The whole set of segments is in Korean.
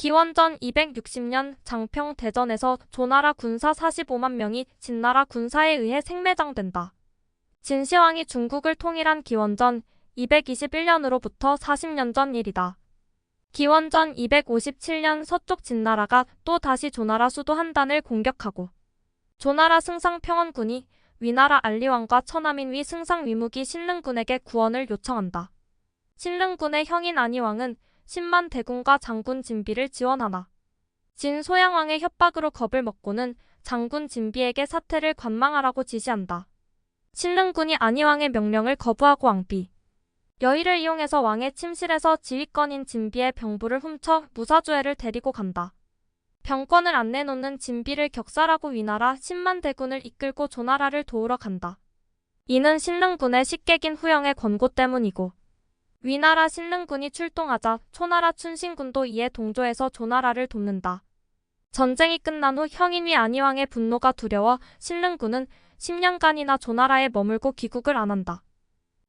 기원전 260년 장평 대전에서 조나라 군사 45만 명이 진나라 군사에 의해 생매장된다. 진시황이 중국을 통일한 기원전 221년으로부터 40년 전 일이다. 기원전 257년 서쪽 진나라가 또 다시 조나라 수도 한단을 공격하고 조나라 승상 평원군이 위나라 알리왕과 처남인 위 승상 위무기 신릉군에게 구원을 요청한다. 신릉군의 형인 안희왕은 10만 대군과 장군 진비를 지원하나 진 소양왕의 협박으로 겁을 먹고는 장군 진비에게 사태를 관망하라고 지시한다. 신릉군이 안희왕의 명령을 거부하고 왕비 여의를 이용해서 왕의 침실에서 지휘권인 진비의 병부를 훔쳐 무사주애를 데리고 간다. 병권을 안 내놓는 진비를 격살하고 위나라 10만 대군을 이끌고 조나라를 도우러 간다. 이는 신릉군의 식객인 후영의 권고 때문이고 위나라 신릉군이 출동하자 초나라 춘신군도 이에 동조해서 조나라를 돕는다. 전쟁이 끝난 후 형인위 안희왕의 분노가 두려워 신릉군은 10년간이나 조나라에 머물고 귀국을 안 한다.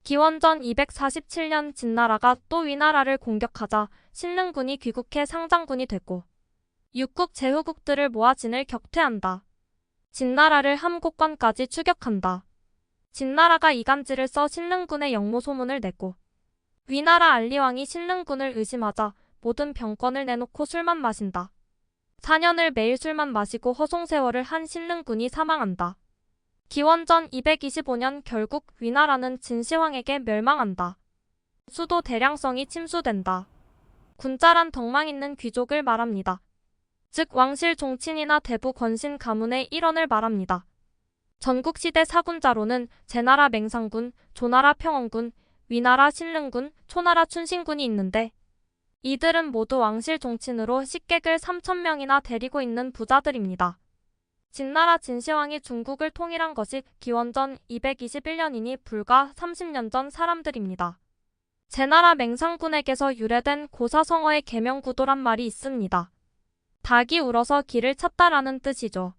기원전 247년 진나라가 또 위나라를 공격하자 신릉군이 귀국해 상장군이 되고 육국 제후국들을 모아 진을 격퇴한다. 진나라를 함곡관까지 추격한다. 진나라가 이간질을 써 신릉군의 영모 소문을 내고 위나라 알리왕이 신릉군을 의심하자 모든 병권을 내놓고 술만 마신다. 4년을 매일 술만 마시고 허송세월을 한 신릉군이 사망한다. 기원전 225년 결국 위나라는 진시황에게 멸망한다. 수도 대량성이 침수된다. 군자란 덕망 있는 귀족을 말합니다. 즉 왕실 종친이나 대부 권신 가문의 일원을 말합니다. 전국시대 사군자로는 제나라 맹상군, 조나라 평원군, 위나라 신릉군, 초나라 춘신군이 있는데 이들은 모두 왕실 종친으로 식객을 3천명이나 데리고 있는 부자들입니다. 진나라 진시황이 중국을 통일한 것이 기원전 221년이니 불과 30년 전 사람들입니다. 제나라 맹상군에게서 유래된 고사성어의 계명구도란 말이 있습니다. 닭이 울어서 길을 찾다라는 뜻이죠.